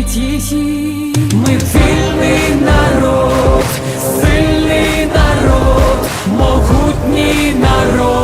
Бережіть її. Ми вільний народ, сильний народ, могутній народ.